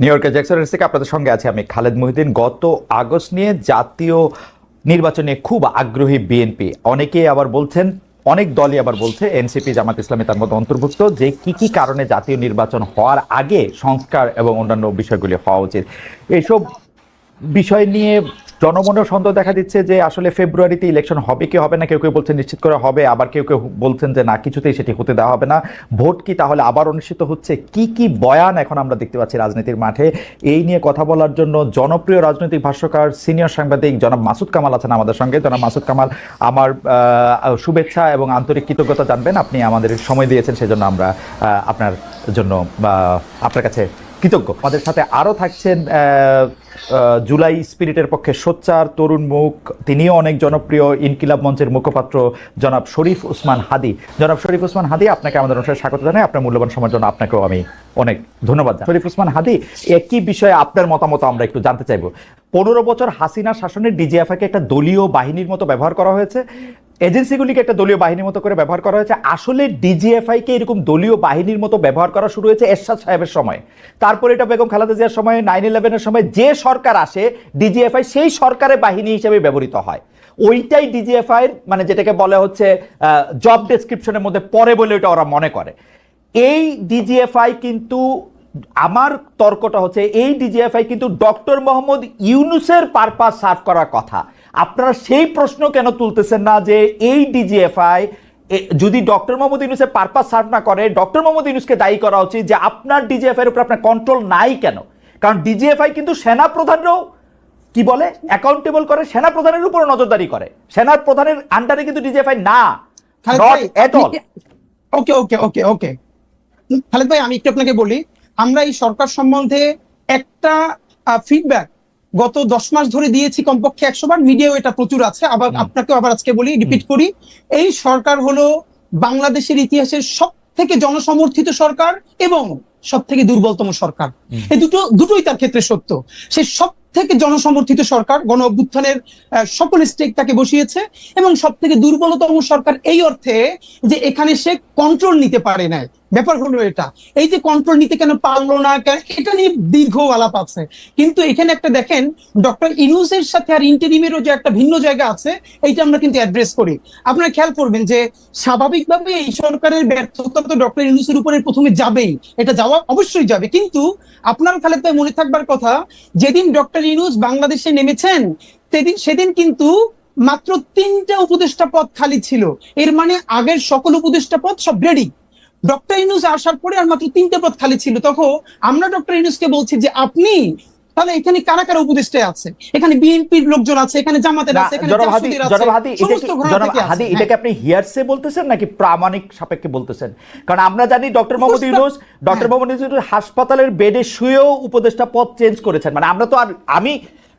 New ইয়র্কের Jackson থেকে আপনাদের সঙ্গে আছি আমি খালেদ মহিউদ্দিন। গত আগস্ট নিয়ে জাতীয় নির্বাচনে খুব আগ্রহী বিএনপি। অনেকেই আবার বলছেন, অনেক দলই আবার বলছে এনসিপি জামাত ইসলামী তার মধ্যে অন্তর্ভুক্ত যে কি কি কারণে জাতীয় নির্বাচন হওয়ার আগে সংস্কার এবং অন্যান্য বিষয়গুলি হওয়া উচিত। এইসব বিষয় নিয়ে জনমনের সন্দেহ দেখা দিচ্ছে যে আসলে ফেব্রুয়ারিতে ইলেকশন হবে কি হবে না, কেউ কেউ বলছেন নিশ্চিত করে হবে, আবার কেউ কেউ বলছেন যে না, কিছুতেই সেটি হতে দেওয়া হবে না। ভোট কি তাহলে আবার অনুষ্ঠিত হচ্ছে? কি কি বয়ান এখন আমরা দেখতে পাচ্ছি রাজনীতির মাঠে? এই নিয়ে কথা বলার জন্য জনপ্রিয় রাজনৈতিক ভাষ্যকার সিনিয়র সাংবাদিক জনাব মাসুদ কামাল আছেন আমাদের সঙ্গে। জনাব মাসুদ কামাল, আমার শুভেচ্ছা এবং আন্তরিক কৃতজ্ঞতা জানবেন। আপনি আমাদের সময় দিয়েছেন, সেজন্য আমরা আপনার জন্য আপনার কাছে কৃতজ্ঞ। আমাদের সাথে আরও থাকছেন জুলাই স্পিরিটের পক্ষে সোচ্চার, তরুণ মুখ, তিনিও অনেক জনপ্রিয় ইনকিলাব মঞ্চের মুখপাত্র জনাব শরীফ উসমান হাদি। জনাব শরীফ উসমান হাদি, আপনাকে আমাদের অনুষ্ঠানে স্বাগত জানাই। আপনার মূল্যবান সময়ের জন্য আপনাকেও আমি অনেক ধন্যবাদ। শরীফ উসমান হাদি, একই বিষয়ে আপনার মতামত আমরা একটু জানতে চাইব। পনেরো বছর হাসিনা শাসনের ডিজিএফআইকে একটা দলীয় বাহিনীর মতো ব্যবহার করা হয়েছে। এজেন্সিগুলিকে একটা দলীয় বাহিনীর মতো করে ব্যবহার করা হয়েছে। আসলে ডিজিএফআইকে এরকম দলীয় বাহিনীর মতো ব্যবহার করা শুরু হয়েছে এরশাদ সাহেবের সময়। তারপরে এটা বেগম খালেদা জিয়ার সময় নাইন ইলেভেনের সময় যে সরকার আসে, ডিজিএফআই সেই সরকারের বাহিনী হিসেবে ব্যবহৃত হয়। ওইটাই ডিজিএফআই এর মানে যেটাকে বলা হচ্ছে জব ডেসক্রিপশনের মধ্যে পরে বলে ওটা ওরা মনে করে। এই ডিজিএফআই কিন্তু আমার তর্কটা হচ্ছে এই ডিজিএফআই কিন্তু ডক্টর মোহাম্মদ ইউনুসের পারপাস সার্ভ করার কথা। আপনারা সেই প্রশ্ন কেন তুলতেছেন না যে এই ডিজিএফআই যদি ডক্টর মোহাম্মদ ইউনুসের পারপাস সার্ভ না করে ডক্টর মোহাম্মদ ইউনুসকে দায়ী করা উচিত যে আপনার ডিজিএফআই এর উপর আপনার কন্ট্রোল নাই কেন? কারণ ডিজিএফআই কিন্তু সেনা প্রধানরাও কি বলে? অ্যাকাউন্টেবল করে সেনা প্রধানের উপর নজরদারি করে। সেনা প্রধানের আন্ডারে কিন্তু ডিজিএফআই না। Not at all okay okay okay okay. Khaled ভাই আমি একটু আপনাকে বলি আমরা এই সরকার সম্বন্ধে একটা ফিডব্যাক গত দশ মাস ধরে দিয়েছি কমপক্ষে একশো বার মিডিয়াও এটা প্রচুর আছে। আবার। আপনাকেও আবার আজকে বলি রিপিট করি। এই সরকার হলো বাংলাদেশের ইতিহাসের সব থেকে জনসমর্থিত সরকার এবং সব থেকে দুর্বলতম সরকার। এই দুটো দুটোই তার ক্ষেত্রে সত্য। সে সব থেকে জনসমর্থিত সরকার গণ অভ্যুত্থানের সকল স্টেক তাকে বসিয়েছে এবং সব থেকে দুর্বলতম সরকার এই অর্থে যে এখানে সে কন্ট্রোল নিতে পারে না ব্যাপার হলো এটা। এই যে কন্ট্রোল নিতে কেন পারল না কেন- এটা নিয়ে দীর্ঘ আলাপ আছে। কিন্তু এখানে একটা দেখেন ডক্টর ইনুসের সাথে আর ইন্টারিমেরও যে একটা ভিন্ন জায়গা আছে, এইটা আমরা কিন্তু অ্যাড্রেস করি। আপনারা খেয়াল করবেন যে, স্বাভাবিকভাবে এই সরকারের ব্যর্থতা তো ডক্টর ইনুসের উপরে প্রথমে যাবেই। এটা যাওয়া অবশ্যই যাবে। কিন্তু আপনার খালেদ ভাই মনে থাকবার কথা, যেদিন ডক্টর ইনুস বাংলাদেশে নেমেছেন, সেদিন সেদিন কিন্তু মাত্র তিনটা উপদেষ্টা পদ খালি ছিল। এর মানে আগের সকল উপদেষ্টা পদ সব রেডি ডক্টর ইনুস আসার পরে আর মাত্র তিনটে পদ খালি ছিল তখন আমরা ডক্টর ইনুসকে বলছি যে আপনি তাহলে এখানে কারা কারা উপদেষ্টা আছে এখানে বিএনপির লোকজন আছে এখানে জামাতের আছে এখানে জনাব আছে, হাদি এটা সমস্ত কি ঘরানা জনাব থেকে আছে। হাদি হ্যাঁ। এটাকে আপনি হিয়ারসে বলতেছেন নাকি প্রামাণিক সাপেক্ষে বলতেছেন কারণ আমরা জানি ডক্টর মোহাম্মদ ইউনুস ডক্টর। মোহাম্মদ ইউনুস হাসপাতালের বেডে শুয়েও উপদেষ্টা পদ চেঞ্জ করেছেন মানে আমরা তো আর আমি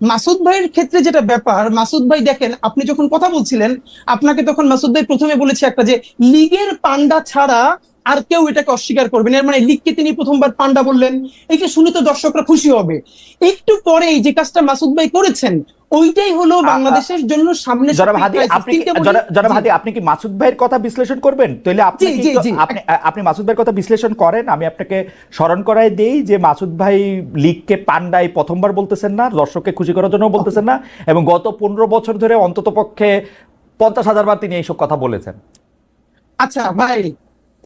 মাসুদ ভাইয়ের ক্ষেত্রে যেটা ব্যাপার, মাসুদ ভাই দেখেন, আপনি যখন কথা বলছিলেন, আপনাকে তখন মাসুদ ভাই প্রথমে বলেছে একটা যে, লীগের পান্ডা ছাড়া আর কেউ এটাকে অস্বীকার করবেন এর মানে লিগকে তিনি প্রথমবার পান্ডা বললেন। এইটা শুনে তো দর্শকরা খুশি হবে। একটু পরে যে কাজটা মাসুদ ভাই করেছেন ওইটাই হলো বাংলাদেশের জন্য সামনে আপনি আপনি কি মাসুদ ভাইয়ের কথা বিশ্লেষণ করবেন? তাহলে আপনি। আপনি আপনি মাসুদ ভাইয়ের কথা বিশ্লেষণ করেন? আমি আপনাকে স্মরণ করাই দেই যে মাসুদ ভাই লিগকে পান্ডাই প্রথমবার বলতেছেন না দর্শককে খুশি করার জন্য বলতেছেন না এবং গত পনেরো বছর ধরে অন্তত পক্ষে পঞ্চাশ হাজার বার তিনি এইসব কথা বলেছেন। আচ্ছা ভাই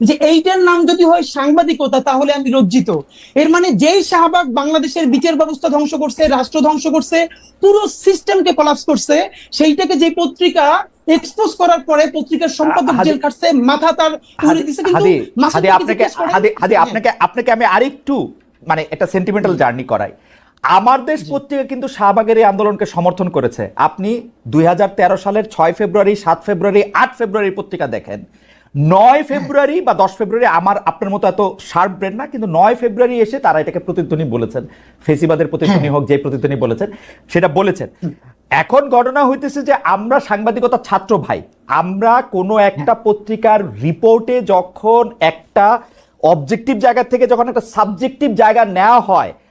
যে এইটার নাম যদি হয় সাংবাদিকতা তাহলে আমি লজ্জিত। এর মানে যেই শাহবাগ বাংলাদেশের বিচার ব্যবস্থা ধ্বংস করছে রাষ্ট্র ধ্বংস করছে পুরো সিস্টেমকে কলাপস করছে সেইটাকে যে পত্রিকা এক্সপোজ করার পরে পত্রিকার সম্পাদক জেল কাটছে মাথা তার উড়ে দিছে কিন্তু আপনাকে হাদি হাদি হ্যাঁ। আপনাকে আপনাকে আমি আরেকটু মানে একটা সেন্টিমেন্টাল জার্নি করাই। আমার দেশ পত্রিকা কিন্তু শাহবাগের এই আন্দোলনকে সমর্থন করেছে। আপনি দুই হাজার তেরো সালের ছয় ফেব্রুয়ারি সাত ফেব্রুয়ারি আট ফেব্রুয়ারি পত্রিকা দেখেন। নয় ফেব্রুয়ারি বা দশ ফেব্রুয়ারি আমার আপনার মতো এত শার্প ব্রেন না কিন্তু নয় ফেব্রুয়ারি এসে তারা এটাকে প্রতিধ্বনি বলেছেন। ফেসিবাদের প্রতিধ্বনি হোক যে প্রতিধ্বনি বলেছেন সেটা বলেছেন। এখন ঘটনা হইতেছে যে আমরা সাংবাদিকতা ছাত্র ভাই আমরা কোনো একটা পত্রিকার রিপোর্টে যখন একটা অবজেক্টিভ জায়গা থেকে যখন একটা সাবজেক্টিভ জায়গা নেওয়া হয়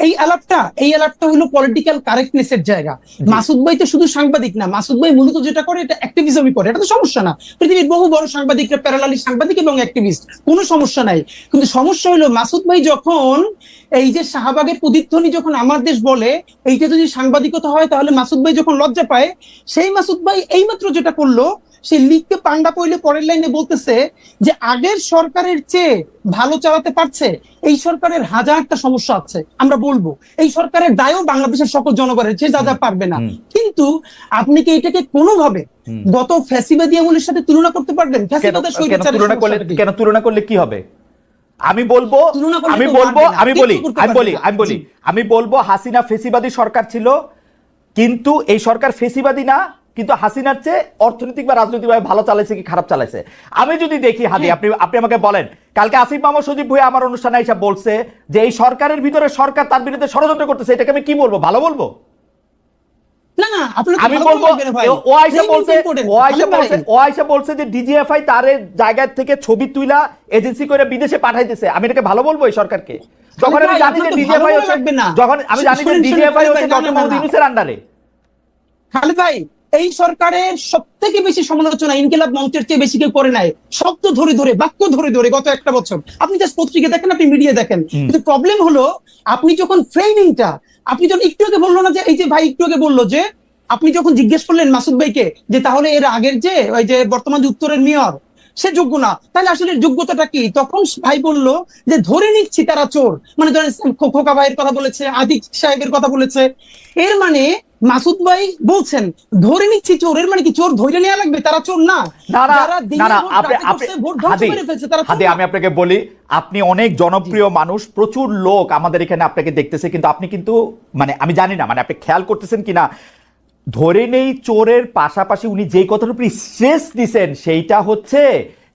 এই আলাপটা এই আলাপটা হলো পলিটিক্যাল কারেক্টনেস এর জায়গা। মাসুদ ভাই তো শুধু সাংবাদিক না মাসুদ ভাই মূলত যেটা করে এটা অ্যাক্টিভিজমই করে। এটা তো সমস্যা না। পৃথিবীর বহু বড় সাংবাদিকরা প্যারালালি সাংবাদিক এবং অ্যাক্টিভিস্ট কোনো সমস্যা নাই। কিন্তু সমস্যা হলো মাসুদ ভাই যখন এই যে শাহবাগের প্রতিধ্বনি যখন আমার দেশ বলে এইটা যদি সাংবাদিকতা হয় তাহলে মাসুদ ভাই যখন লজ্জা পায় সেই মাসুদ ভাই এইমাত্র যেটা করল সে লিখকে পান্ডা পইলে পরের লাইনে বলতেছে যে আগের সরকারের চেয়ে ভালো চালাতে পারছে এই সরকারের হাজারটা সমস্যা আছে আমরা বলব। এই সরকারের দায়ও বাংলাদেশের সকল জনগণের যে যা যা পারবে না। কিন্তু আপনি কি এটাকে কোনোভাবে গত ফ্যাসিবাদী আমলের সাথে তুলনা করতে পারবেন? তুলনা করলে? কেন তুলনা করলে কি হবে? আমি বলব আমি বলব আমি বলি আমি বলি আমি বলি আমি বলব হাসিনা ফেসিবাদী সরকার ছিল কিন্তু এই সরকার ফেসিবাদী না কিন্তু হাসিনার চেয়ে অর্থনৈতিক বা রাজনৈতিকভাবে ভালো চালাইছে কি খারাপ চালাইছে? আমি যদি দেখি হাদি আপনি আপনি আমাকে বলেন কালকে আসিফ মাহমুদ সজীব ভুঁইয়া আমার অনুষ্ঠানে এসে বলছে যে এই সরকারের ভিতরে সরকার তার বিরুদ্ধে ষড়যন্ত্র করতেছে এটাকে আমি কি বলব? ভালো বলব? আমি বলব ও বলছে ও আয়সা বলছে ও আয়সা বলছে যে ডিজিএফআই তার জায়গা থেকে ছবি তুইলা এজেন্সি করে বিদেশে পাঠাইতেছে। আমি এটাকে ভালো বলব এই সরকারকে? যখন আমি জানি যে ডিজিএফআই হচ্ছে লাগবে না। যখন আমি জানি যে শুনুন, শুনুন, ডিজিএফআই হচ্ছে ডক্টর মোহাম্মদ না। আন্ডারে। ভাই এই সরকারের সব থেকে বেশি সমালোচনা ইনকিলাব মঞ্চের চেয়ে বেশি কেউ করে নাই। শব্দ ধরে ধরে বাক্য ধরে ধরে গত একটা বছর। আপনি জাস্ট পত্রিকা দেখেন আপনি মিডিয়া দেখেন। কিন্তু প্রবলেম হলো আপনি যখন ফ্রেমিংটা আপনি যখন একটু আগে বলল না যে এই যে ভাই একটু আগে বলল যে আপনি যখন জিজ্ঞেস করলেন মাসুদ ভাইকে যে তাহলে এর আগের যে ওই যে বর্তমান যে উত্তরের মেয়র সে যোগ্য না। তাহলে আসলে যোগ্যতাটা কি? তখন ভাই বলল যে ধরে নিচ্ছি তারা চোর। মানে ধরেন খোকা ভাইয়ের কথা বলেছে আদিক সাহেবের কথা বলেছে। এর মানে মাসুদ ভাই বলছেন ধরে নিচ্ছি চোর এর মানে কি চোর ধরে নেওয়া লাগবে? তারা চোর না। হাদি। আমি আপনাকে বলি আপনি অনেক জনপ্রিয় মানুষ প্রচুর লোক আমাদের এখানে আপনাকে দেখতেছে কিন্তু আপনি কিন্তু মানে আমি জানি না মানে আপনি খেয়াল করতেছেন কিনা? ধরে নেই চোরের পাশাপাশি উনি যে কথার উপর স্ট্রেস দিছেন সেইটা হচ্ছে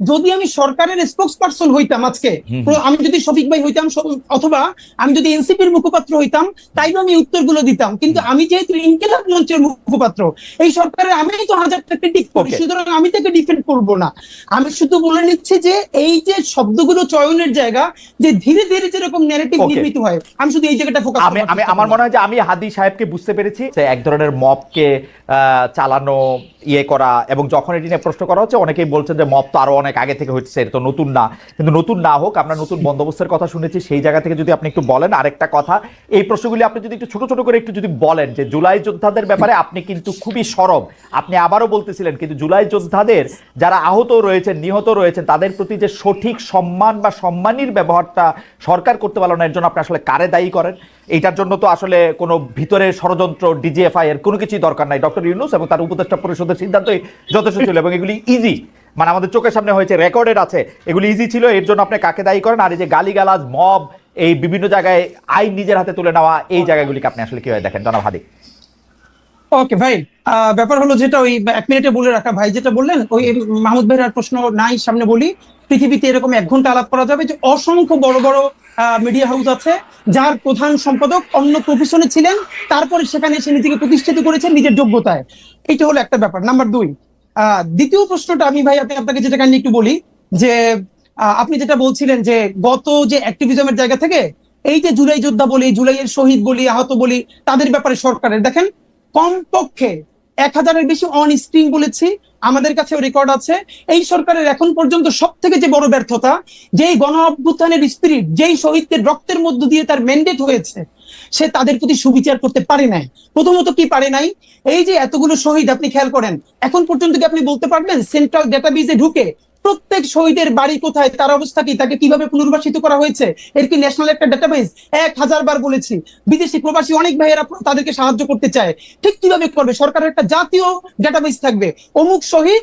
যদি আমি সরকারের স্পোক্স পার্সন হইতাম আজকে আমি যদি শফিক ভাই হইতাম অথবা আমি যদি এনসিপির মুখপাত্র হইতাম তাইলে আমি উত্তরগুলো দিতাম। কিন্তু আমি যেহেতু ইনকিলাব মঞ্চের মুখপাত্র এই সরকারের আমি তো হাজারটা ক্রিটিক করি সুতরাং আমি তাকে ডিফেন্ড করব না। আমি শুধু বলে নিচ্ছি যে এই যে শব্দগুলো চয়নের জায়গা যে ধীরে ধীরে যেরকম ন্যারেটিভ নির্মিত হয় আমি শুধু এই জায়গাটা ফোকাস আমি আমি আমার মনে হয় যে আমি হাদি সাহেবকে বুঝতে পেরেছি যে এক ধরনের মবকে চালানো ইয়ে করা এবং যখন এটি নিয়ে প্রশ্ন করা হচ্ছে অনেকেই বলছেন যে মব তো আরও অনেক অনেক আগে থেকে হচ্ছে এটা তো নতুন না। কিন্তু নতুন না হোক, আমরা নতুন বন্দোবস্তের কথা শুনেছি, সেই জায়গা থেকে যদি আপনি একটু বলেন আরেকটা কথা, এই প্রশ্নগুলি আপনি যদি একটু ছোট ছোট করে একটু যদি বলেন যে জুলাই যোদ্ধাদের ব্যাপারে আপনি কিন্তু খুবই সরব। আপনি আবারও বলতেছিলেন, কিন্তু জুলাই যোদ্ধাদের যারা আহত রয়েছেন, নিহত রয়েছেন, তাদের প্রতি যে সঠিক সম্মান বা সম্মানীর ব্যবহারটা সরকার করতে পারল না, এর জন্য আপনি আসলে কারে দায়ী করেন? এইটার জন্য তো আসলে কোনো ভিতরে ষড়যন্ত্র, ডিজিএফআই এর কোনো কিছুই দরকার নাই। ডক্টর ইউনুস এবং তার উপদেষ্টা পরিষদের সিদ্ধান্তই যথেষ্ট ছিল এবং এগুলি ইজি মানে আমাদের চোখের সামনে হয়েছে রেকর্ডেড আছে। এগুলি ইজি ছিল, এর জন্য আপনি কাকে দায়ী করেন? আর এই যে গালিগালাজ মব এই বিভিন্ন জায়গায় আইন নিজের হাতে তুলে নেওয়া, এই জায়গাগুলিকে আপনি আসলে কীভাবে দেখেন? জনাব হাদি। ওকে ভাই ব্যাপার হলো যেটা ওই, এক মিনিটে বলে রাখা, ভাই যেটা বললেন, ওই মাহমুদ ভাইয়ের আর প্রশ্ন নাই, সামনে বলি, পৃথিবীতে এরকম এক ঘণ্টা আলাপ করা যাবে যে অসংখ্য বড় বড় মিডিয়া হাউস আছে, যার প্রধান সম্পাদক অন্য প্রফেশনে ছিলেন, তারপরে সেখানে সে নিজেকে প্রতিষ্ঠিত করেছেন নিজের যোগ্যতায়। এটা হলো একটা ব্যাপার। নাম্বার দুই দ্বিতীয় প্রশ্নটা আমি ভাই, আপনি আপনাকে যেটা কাইন্ডলি একটু বলি, যে আপনি যেটা বলছিলেন যে, গত যে অ্যাক্টিভিজমের জায়গা থেকে, এই যে জুলাই যোদ্ধা বলি, জুলাইয়ের শহীদ বলি, আহত বলি, তাদের ব্যাপারে সরকারের দেখেন, কমপক্ষে এক হাজারের বেশি অন স্ক্রিন বলেছি, আমাদের কাছে রেকর্ড আছে। এই সরকারের এখন পর্যন্ত সব থেকে যে বড় ব্যর্থতা, যেই গণ অভ্যুত্থানের স্পিরিট যেই শহীদদের রক্তের মধ্য দিয়ে তার ম্যান্ডেট হয়েছে সে তাদের প্রতি সুবিচার করতে পারে নাই। প্রথমত কি পারে নাই? এই যে এতগুলো শহীদ, আপনি খেয়াল করেন, এখন পর্যন্ত কি আপনি বলতে পারবেন সেন্ট্রাল ডেটাবেজে ঢুকে প্রত্যেক শহীদের বাড়ি কোথায়, তার অবস্থা কি, তাকে কীভাবে পুনর্বাসিত করা হয়েছে? এর কি ন্যাশনাল একটা ডেটাবেস এক হাজার বার বলেছি, বিদেশি প্রবাসী অনেক ভাইয়েরা তাদেরকে সাহায্য করতে চায়। ঠিক কীভাবে করবে? সরকারের একটা জাতীয় ডেটাবেস থাকবে। অমুক শহীদ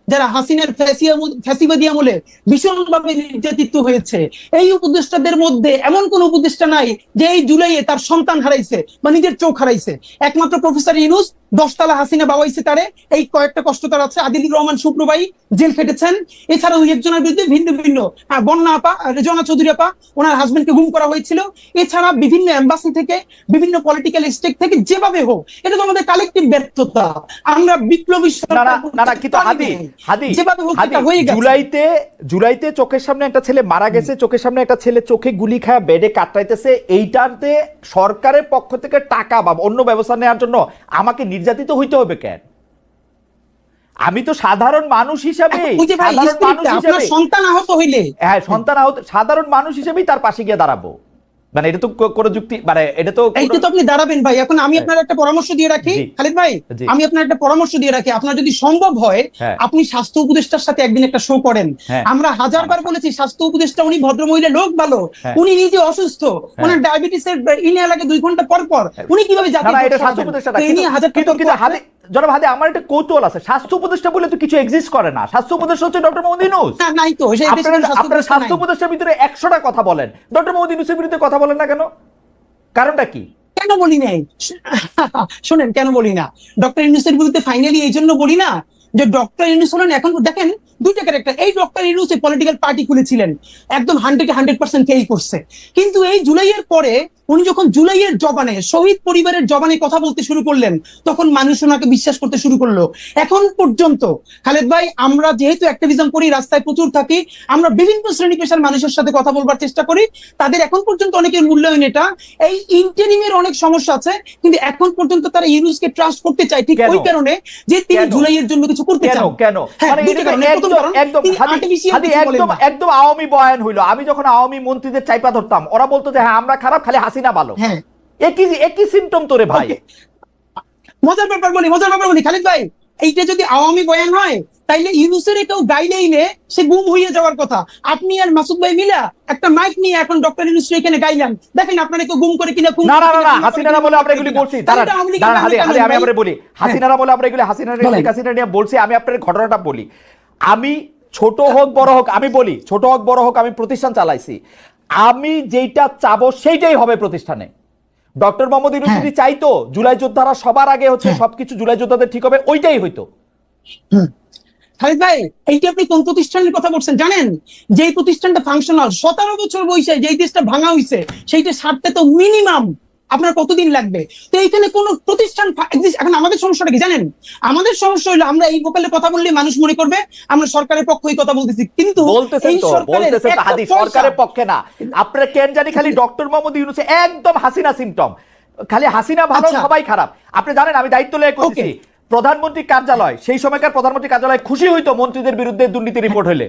যারা হাসিনের ফ্যাসিবাদী আমলে ভীষণভাবে নির্যাতিত হয়েছে। এই উপদেষ্টাদের মধ্যে এমন কোন উপদেষ্টা নাই যে এই জুলাইয়ে তার সন্তান হারাইছে বা নিজের চোখ হারাইছে। একমাত্র প্রফেসর ইনুস দশতলা হাসিনা বাবাইছে তারে। এই কয়েকটা কষ্ট তার আছে। আদিলুর রহমান শুক্রবাই জেল খেটেছেন এছাড়া দুই একজনের বিরুদ্ধে ভিন্ন ভিন্ন হ্যাঁ, বন্যা আপা রেজনা চৌধুরী আপা ওনার হাজবেন্ডকে গুম করা হয়েছিল। এছাড়া বিভিন্ন এম্বাসি থেকে বিভিন্ন পলিটিক্যাল স্টেক থেকে যেভাবে হোক এটা তো আমাদের কালেকটিভ ব্যর্থতা। আমরা বিপ্লবী যেভাবে হোক এটা হয়ে গেছে। জুলাইতে জুলাইতে চোখের সামনে একটা ছেলে মারা গেছে চোখের সামনে একটা ছেলে চোখে গুলি খায় বেডে কাটাইতেছে এইটাতে সরকারের পক্ষ থেকে টাকা বা অন্য ব্যবস্থা নেওয়ার জন্য আমাকে নির্যাতিত হইতে হবে কেন? আমি তো সাধারণ মানুষ হিসাবে হিসাবে সন্তান আহত হইলে। হ্যাঁ সন্তান আহত সাধারণ মানুষ হিসেবেই তার পাশে গিয়ে দাঁড়াবো। মানে এটা তো কোনো যুক্তি মানে এটা তো এইটা তো আপনি দাঁড়াবেন ভাই এখন আমি আপনার একটা পরামর্শ দিয়ে রাখি খালিদ ভাই আমি আপনার একটা পরামর্শ দিয়ে রাখি। আপনার যদি সম্ভব হয় হ্যাঁ। আপনি স্বাস্থ্য উপদেষ্টার সাথে একদিন একটা শো করেন। হ্যাঁ। আমরা হাজার বার বলেছি স্বাস্থ্য উপদেষ্টা উনি ভদ্রমহিলা লোক ভালো। হ্যাঁ। উনি নিজে অসুস্থ। ওনার ডায়াবেটিসের ইনে লাগে দুই ঘণ্টা পর পর উনি কীভাবে না জাতীয় না এটা স্বাস্থ্য উপদেষ্টা তো এই হাজার কিন্তু আছে। জনাব হাদি আমার একটা কৌতূহল আছে। স্বাস্থ্য উপদেষ্টা বলে তো কিছু এক্সিস্ট করে না। স্বাস্থ্য উপদেষ্টা হচ্ছে ডক্টর মোহাম্মদ ইউনুস। নাই তো আপনারা স্বাস্থ্য উপদেষ্টা উপদেষ্টার ভিতরে একশোটা কথা বলেন। ডক্টর মোহাম্মদ ইউনুসের বিরুদ্ধে কথা বলেন না কেন? কারণটা কি? কেন বলি নাই? শোনেন কেন বলি না? ডক্টর ইউনুসের বিরুদ্ধে ফাইনালি এই জন্য বলি না যে ডক্টর ইউনুস হলেন এখন দেখেন দুইটা ক্যারেক্টার এই ডক্টর ইউনুস পলিটিক্যাল পার্টি খুলেছিলেন। একদম হান্ড্রেড হান্ড্রেড পার্সেন্ট কেই করছে। কিন্তু এই জুলাইয়ের পরে উনি যখন জুলাইয়ের জবানে শহীদ পরিবারের জবানে কথা বলতে শুরু করলেন তখন মানুষ ওনাকে বিশ্বাস করতে শুরু করল। এখন পর্যন্ত খালেদ ভাই আমরা যেহেতু অ্যাক্টিভিজম করি রাস্তায় প্রচুর থাকি আমরা বিভিন্ন শ্রেণি পেশার মানুষের সাথে কথা বলবার চেষ্টা করি তাদের এখন পর্যন্ত অনেকের মূল্যায়ন এটা। এই ইন্টারিমের অনেক সমস্যা আছে কিন্তু এখন পর্যন্ত তারা ইউনুসকে ট্রাস্ট করতে চায় ঠিক? ওই কারণে যে তিনি জুলাইয়ের জন্য কিছু করতে চান। কেন? হ্যাঁ, মানে তো কারণ। একদম আওয়ামী বয়ান হইল। আমি যখন আওয়ামী মন্ত্রীদের চাইপা ধরতাম ওরা বলতো যে হ্যাঁ আমরা খারাপ খালি হাসিনা ভালো। হ্যাঁ। একই একই সিমটম তোরে ভাই। মজার ব্যাপার বলি মজার ব্যাপার বলি খালিদ ভাই এইটা যদি আওয়ামী বয়ান হয় তাইলে ইউনুসের কেউ গাইলেইনে সে গুম হয়ে যাওয়ার কথা। আপনি আর মাসুদ ভাই মিলা একটা মাইক নিয়ে এখন ডক্টর ইউনুস এখানে গাইলাম। দেখেন আপনারা কেউ গুম করে কিনা না না না হাসিনারা বলে আমরা এগুলি বলছি। দাঁড়ান আমি? বলি হাসিনারা বলে আমরা এগুলি হাসিনা বলেন। শেখ হাসিনা নিয়ে বলছি আমি আপনার ঘটনাটা বলি। আমি ছোট হোক বড় হোক আমি বলি ছোট হোক বড় হোক আমি প্রতিষ্ঠান চালাইছি আমি যেইটা চাবো সেইটাই হবে প্রতিষ্ঠানে ডক্টর মোহাম্মদ ইউনুস হ্যাঁ। যদি চাইতো জুলাই যোদ্ধারা সবার আগে হচ্ছে হ্যাঁ। সবকিছু জুলাই যোদ্ধাদের ঠিক হবে ওইটাই হইতো। খালিদ ভাই এইটা আপনি কোন প্রতিষ্ঠানের কথা বলছেন জানেন যে প্রতিষ্ঠানটা ফাংশনাল সতেরো বছর বয়সে যেই দেশটা ভাঙা হইছে সেইটা সারতে তো মিনিমাম আপনার কতদিন লাগবে? তো এইখানে কোন প্রতিষ্ঠান এখন আমাদের সমস্যাটা কি জানেন? আমাদের সমস্যা হলো আমরা এই ভোকালে কথা বললে মানুষ মনে করবে আমরা সরকারের পক্ষই কথা বলতেছি। কিন্তু বলতেছেন তো সরকারের বলতেছেন হাদি সরকারের পক্ষে না। আপনারা কেন জানি খালি ডক্টর মোহাম্মদ ইউনুসে একদম হাসিনা সিমটম খালি হাসিনা ভালো আচ্ছা। সবাই খারাপ। আপনি জানেন আমি দায়িত্ব লেগে করছি প্রধানমন্ত্রী কার্যালয় সেই সময়কার প্রধানমন্ত্রী কার্যালয় খুশি হইতো মন্ত্রীদের বিরুদ্ধে দুর্নীতি রিপোর্ট হলে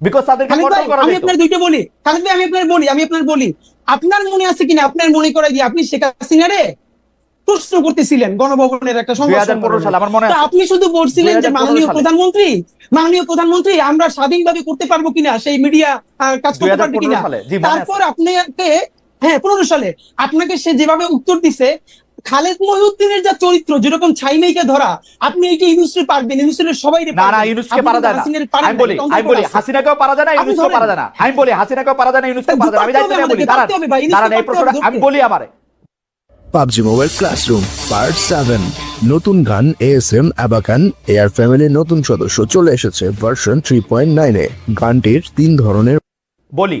বিকজ তাদেরকে কন্ট্রোল করা আমি আপনার দুইটা বলি। খালিদ ভাই আমি আপনার বলি আমি আপনার বলি। আপনার মনে আছে কিনা? আপনার মনে করে দিয়ে আপনি শেখ হাসিনা রে প্রশ্ন করতেছিলেন গণভবনের একটা সংবাদ 2015 সম্মেলনে। সালে আমার তো আছে। আপনি শুধু বলছিলেন যে 2015 মাননীয় প্রধানমন্ত্রী মাননীয় প্রধানমন্ত্রী আমরা স্বাধীনভাবে করতে পারব কিনা? সেই মিডিয়া কাজ করতে পারবে কিনা। তারপর আপনাকে হ্যাঁ পনেরো সালে। আপনাকে সে যেভাবে উত্তর দিছে খালেদ মহিউদ্দিনের যা চরিত্র যেরকম ছাইমেইকে ধরা আপনি এইটা ইউনুসে পারবেন ইউনুসের সবাই না না ইউনুসকে পারা যায় না। আমি বলি আমি বলি হাসিনাকেও পারা যায় না ধরেন। পারা যায় না। আমি বলি হাসিনাকেও পারা যায় না ইউনুসকেও পারা যায় না। আমি দায়িত্ব নিয়ে বলি দাঁড়ান। ইউনুসকে দাঁড়ান এই প্রশ্নটা আমি বলি আমারে। PUBG mobile classroom part seven. নতুন গান এএসএম অ্যাবাকান এয়ার ফ্যামিলির নতুন সদস্য চলে এসেছে ভার্সন থ্রি পয়েন্ট নাইনে গানটির তিন ধরনের বলি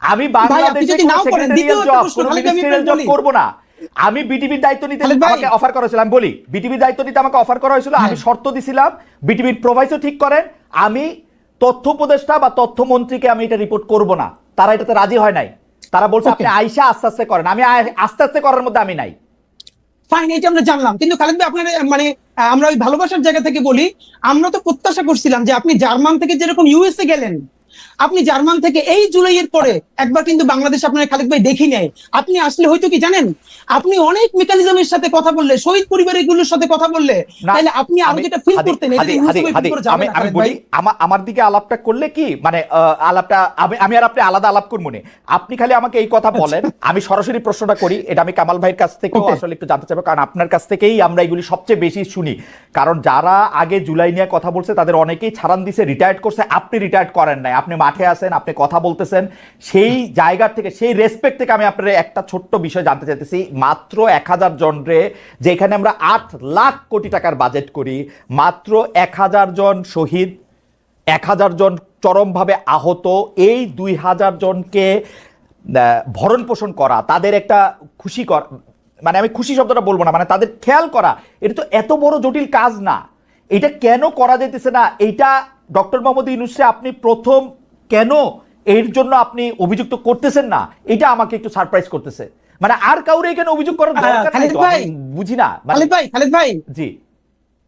আমি বাংলাদেশে জব। করব না। আমি বিটিভির দায়িত্ব নিতে আমাকে অফার করা হয়েছিল আমি বলি বিটিভির দায়িত্ব নিতে আমাকে অফার করা হয়েছিল আমি। শর্ত দিছিলাম বিটিভির প্রোভাইসও ঠিক করেন আমি তথ্য উপদেষ্টা বা তথ্য মন্ত্রীকে আমি এটা রিপোর্ট করব না। তারা এটাতে রাজি হয় নাই। তারা বলছে আপনি আইসা আস্তে আস্তে করেন। আমি আস্তে আস্তে করার মধ্যে আমি নাই। ফাইন এটা আমরা জানলাম। কিন্তু খালেদ ভাই আপনার মানে আমরা ওই ভালোবাসার জায়গা থেকে বলি আমরা তো প্রত্যাশা করছিলাম যে আপনি জার্মান থেকে যেরকম ইউএসএ গেলেন আপনি জার্মান থেকে এই জুলাইয়ের পরে একবার কিন্তু বাংলাদেশ আপনার খালেদ ভাই দেখি নাই আপনি আসলে হয়তো কি জানেন? আপনি অনেক মেকানিজমের সাথে কথা বললে শহীদ পরিবারগুলোর সাথে কথা বললে তাহলে আপনি আরও যেটা ফিল করতেন আমি আমি বলি আমার আমার দিকে আলাপটা করলে কি? মানে আলাপটা আমি আমি আর আপনি আলাদা আলাপ করব না। আপনি খালি আমাকে এই কথা বলেন আমি সরাসরি প্রশ্নটা করি এটা আমি কামাল ভাইয়ের কাছ থেকেও Okay. আসলে একটু জানতে চাইব কারণ আপনার কাছ থেকেই আমরা এগুলি সবচেয়ে বেশি শুনি। কারণ যারা আগে জুলাই নিয়ে কথা বলছে তাদের অনেকেই ছাড়ান দিছে রিটায়ার্ড করছে আপনি রিটায়ার্ড করেন নাই আপনি মাঠে আছেন, আপনি কথা বলতেছেন, সেই জায়গার থেকে, সেই রেসপেক্ট থেকে আমি আপনার একটা ছোট্ট বিষয় জানতে চাইতেছি। মাত্র এক হাজার জনরে যেখানে আমরা আট লাখ কোটি টাকার বাজেট করি, মাত্র এক হাজার জন শহীদ, এক হাজার জন চরমভাবে আহত, এই দুই হাজার জনকে ভরণ পোষণ করা, তাদের একটা খুশি কর মানে আমি খুশি শব্দটা বলব না মানে তাদের খেয়াল করা, এটা তো এত বড় জটিল কাজ না। এটা কেন করা যেতেছে না? এইটা ডক্টর মোহাম্মদ ইউনুসে আপনি প্রথম কেন এর জন্য আপনি অভিযুক্ত করতেছেন না? এটা আমাকে একটু সারপ্রাইজ করতেছে। মানে আর কাউরে এখানে অভিযোগ করার দরকার নাই তো ভাই, বুঝি না মানে- খালেদ ভাই খালেদ ভাই। জি।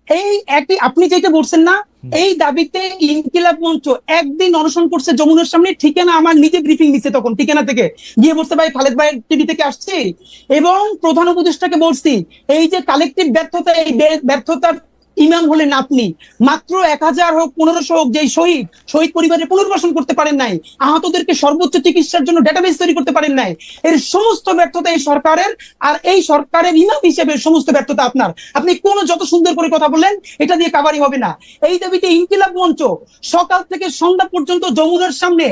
এই একই আপনি যেটা বলছেন না এই দাবিতে ইনকিলাব মঞ্চ একদিন অনশন করছে যমুনার সামনে ঠিকানা আমার নিজে ব্রিফিং দিচ্ছে তখন ঠিকানা থেকে। গিয়ে বলছে ভাই খালেদ ভাই টিভি থেকে আসছি। এবং প্রধান উপদেষ্টাকে বলছি এই যে কালেকটিভ ব্যর্থতা এই ব্যর্থতার ইমাম হলেন আপনি। মাত্র এক হাজার হোক, পনেরোশো হোক, যেই শহীদ শহীদ পরিবারের পুনর্বাসন করতে পারেন নাই, আহতদেরকে সর্বোচ্চ চিকিৎসার জন্য ডেটাবেস তৈরি করতে পারেন নাই, এর সমস্ত ব্যর্থতা এই সরকারের, আর এই সরকারের ইমাম হিসেবে সমস্ত ব্যর্থতা আপনার। আপনি কোন যত সুন্দর করে কথা বললেন, এটা দিয়ে কাবারি হবে না। এই দাবিতে ইনকিলাব মঞ্চ সকাল থেকে সন্ধ্যা পর্যন্ত যমুনার সামনে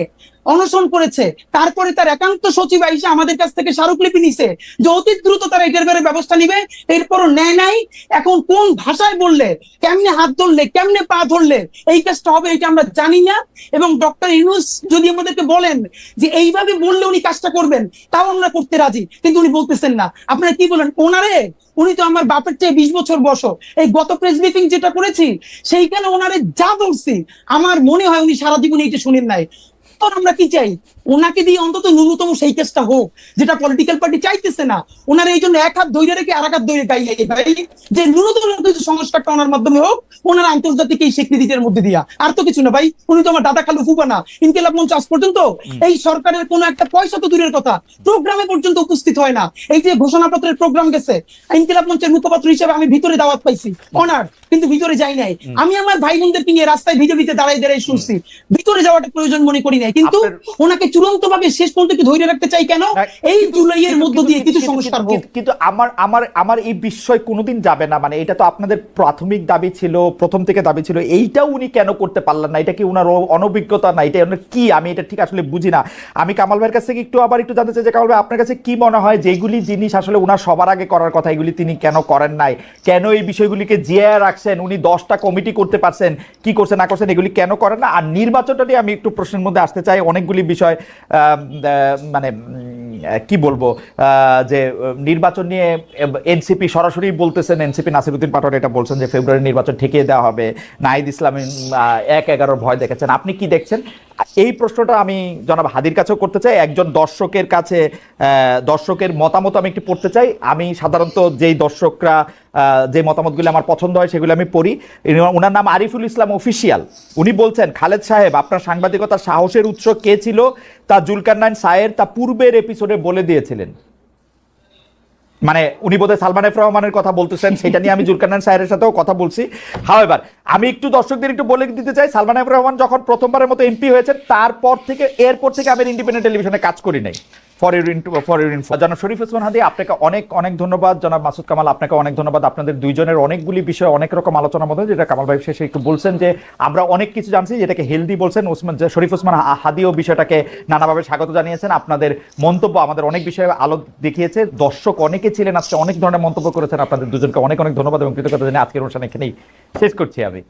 অনশন করেছে। তারপরে তার একান্ত সচিব আইসা আমাদের কাছ থেকে স্মারকলিপি নিছে যে অতি দ্রুত তারা এটার ব্যাপারে ব্যবস্থা নিবে। এরপরও নেয় নাই। এখন কোন ভাষায় বললে, কেমনে হাত ধরলে, কেমনে পা ধরলে, এই কাজটা হবে এটা আমরা জানি না। এবং ডক্টর ইউনুস যদি আমাদেরকে বলেন যে এইভাবে বললে উনি কাজটা করবেন, তাও আমরা করতে রাজি। কিন্তু উনি বলতেছেন না। আপনারা কি বলেন? ওনারে? উনি তো আমার বাপের চেয়ে বিশ বছর বসো এই গত প্রেস ব্রিফিং যেটা করেছি, সেইখানে ওনারে যা বলছি, আমার মনে হয় উনি সারা জীবন এইটা শুনেন নাই। এরপর আমরা কি চাই? ওনাকে দিয়ে অন্তত ন্যূনতম সেই কেসটা হোক যেটা পলিটিক্যাল পার্টি চাইতেছে না। ওনার এই জন্য এক হাত ধৈর্য রেখে আর এক হাত ধৈর্য গাই ভাই। যে ন্যূনতম সংস্কারটা ওনার মাধ্যমে হোক ওনার আন্তর্জাতিক এই স্বীকৃতির মধ্যে দিয়া। আর তো কিছু না ভাই উনি তো আমার দাদা খালু ফুবা না। ইনকেলাব মঞ্চ আজ পর্যন্ত এই সরকারের কোনো একটা পয়সা তো দূরের কথা প্রোগ্রামে পর্যন্ত উপস্থিত হয় না। এই যে ঘোষণাপত্রের প্রোগ্রাম গেছে ইনকেলাব মঞ্চের মুখপাত্র হিসেবে আমি ভিতরে দাওয়াত পাইছি অনার কিন্তু ভিতরে যাই নাই। আমি আমার ভাই বোনদেরকে নিয়ে রাস্তায় ভিডিওতে দাঁড়াই দাঁড়াই শুনছি। ভিতরে যাওয়াটা প্রয়োজন মনে করি নাই কিন্তু ওনাকে চূড়ান্ত ভাবে শেষ পর্যন্ত কি ধৈর্য রাখতে চাই কেন? এই জুলাইয়ের মধ্য দিয়ে কিছু সংস্কার হোক। কিন্তু- আমার আমার আমার এই বিষয় কোনোদিন যাবে না মানে এটা তো আপনাদের প্রাথমিক দাবি ছিল প্রথম থেকে দাবি ছিল এইটাও উনি কেন করতে পারলেন না? এটা কি উনার অনভিজ্ঞতা না? এটা ওনার কি? আমি এটা ঠিক আসলে বুঝি না। আমি কামাল ভাইয়ের কাছ থেকে একটু আবার একটু জানতে চাই যে কামাল ভাই আপনার কাছে কি মনে হয় যেগুলি জিনিস আসলে উনার সবার আগে করার কথা এগুলি তিনি কেন করেন নাই? কেন এই বিষয়গুলিকে জিয়ে রাখছেন? উনি দশটা কমিটি করতে পারছেন কি করছেন না করছেন এগুলি কেন করেন না? আর নির্বাচনটা নিয়ে আমি একটু প্রশ্নের মধ্যে আসতে চাই অনেকগুলি বিষয়। মানে কি বলব যে নির্বাচন নিয়ে এনসিপি সরাসরি বলতেছেন, এনসিপি নাসিরুদ্দিন পাটোয়ারি এটা বলছেন যে, ফেব্রুয়ারি নির্বাচন ঠেকিয়ে দেওয়া হবে। নাহিদ ইসলাম এক এগারোর ভয় দেখেছেন। আপনি কি দেখছেন? এই প্রশ্নটা আমি জনাব হাদির কাছেও করতে চাই। একজন দর্শকের কাছে দর্শকের মতামত আমি একটু পড়তে চাই। আমি সাধারণত যেই দর্শকরা যে মতামতগুলি আমার পছন্দ হয় সেগুলো আমি পড়ি। ওনার নাম আরিফুল ইসলাম অফিসিয়াল। উনি বলছেন, খালেদ সাহেব, আপনার সাংবাদিকতা সাহসের উৎস কে ছিল? তা জুলকার নাইন সায়ের তা পূর্বের এপিসোডে বলে দিয়েছিলেন। মানে উনি বোধহয় সালমান এফ রহমানের কথা বলতেছেন, সেটা নিয়ে আমি জুলকারনাইন সাহেবের সাথেও কথা বলছি। হাওয়েভার আমি একটু দর্শকদের একটু বলে দিতে চাই, সালমান এফ রহমান যখন প্রথমবারের মতো এমপি হয়েছে তারপর থেকে, এরপর থেকে আমি ইন্ডিপেন্ডেন্ট টেলিভিশনে কাজ করি নাই। For your into for. Your info জনাব শরীফ ওসমান হাদি, আপনাকে অনেক অনেক ধন্যবাদ। জনাব মাসুদ কামাল, আপনাকে অনেক ধন্যবাদ। আপনাদের দুইজনের অনেকগুলি বিষয়, অনেক রকম আলোচনার মধ্যে, যেটা কামাল ভাই শেষে একটু বলছেন যে, আমরা অনেক কিছু জানছি, যেটাকে হেলদি বলছেন। ওসমান শরীফ ওসমান হাদিও বিষয়টাকে নানাভাবে স্বাগত জানিয়েছেন। আপনাদের মন্তব্য, আমাদের অনেক বিষয়ে আলো দেখিয়েছে। দর্শক অনেকে ছিলেন, আজকে অনেক ধরনের মন্তব্য করেছেন। আপনাদের দুজনকে অনেক অনেক ধন্যবাদ এবং কৃতজ্ঞতা জানিয়ে আজকের অনুষ্ঠান এখানেই শেষ করছি আমি।